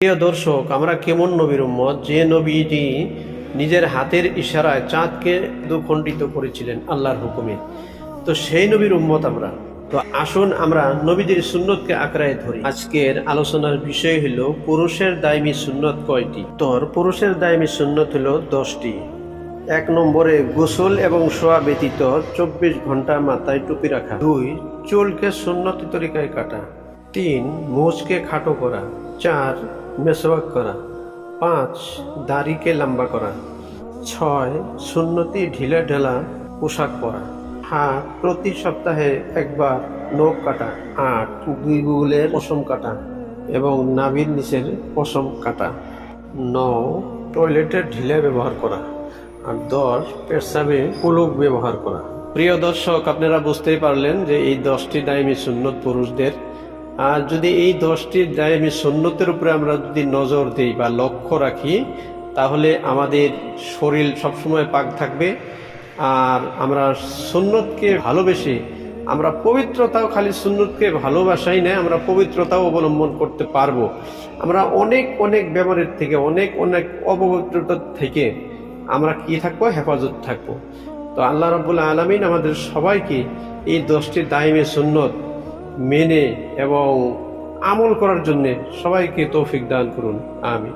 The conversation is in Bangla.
প্রিয় দর্শক, আমরা কেমন নবীর উম্মত? যে নবীটি নিজের হাতের ইশারায় চাঁদকে দুখণ্ডিত করেছিলেন আল্লাহর হুকুমে। তো সেই নবীর উম্মত আমরা। তো আসুন আমরা নবীদের সুন্নতকে আঁকড়ায় ধরি। আজকের আলোচনার বিষয় হলো, পুরুষের দায়মি সুন্নত কয়টি? তোর পুরুষের দায়মি সুন্নত হলো দশটি। এক নম্বরে গোসল এবং শোয়া ব্যতীত চব্বিশ ঘণ্টা মাথায় টুপি রাখা। দুই, চুলকে সুন্নতি তরিকায় কাটা। তিন মোজকে খাটো করা। চার, মেসওয়াক করা। পাঁচ, দাড়িকে লম্বা করা। ছয়, সুন্নতি ঢিলা ঢেলা পোশাক পরা। হাত প্রতি সপ্তাহে একবার নখ কাটা। আট, গুগলের পশম কাটা এবং নাভির নিচের পশম কাটা। ন টয়লেটের ঢিলে ব্যবহার করা। আর দশ, পেশাবে পুলক ব্যবহার করা। প্রিয় দর্শক, আপনারা বুঝতেই পারলেন যে এই দশটি দায়মি সুন্নত পুরুষদের আর যদি এই দশটি দায়মি সুন্নতের উপরে আমরা যদি নজর দিই বা লক্ষ্য রাখি, তাহলে আমাদের শরীর সবসময় পাক থাকবে। আর আমরা সুন্নতকে ভালোবেসে, আমরা পবিত্রতাও খালি সুন্নতকে ভালোবাসাই না, আমরা পবিত্রতাও অবলম্বন করতে পারব। আমরা অনেক অনেক ব্যাপারের থেকে, অনেক অনেক অপবিত্রতার থেকে আমরা কি থাকব? হেফাজত থাকব। তো আল্লাহ রাবুল আলমিন আমাদের সবাইকে এই দশটি দায়মে সুন্নত মেনে এবং আমল করার জন্যে সবাইকে তৌফিক দান করুন। আমি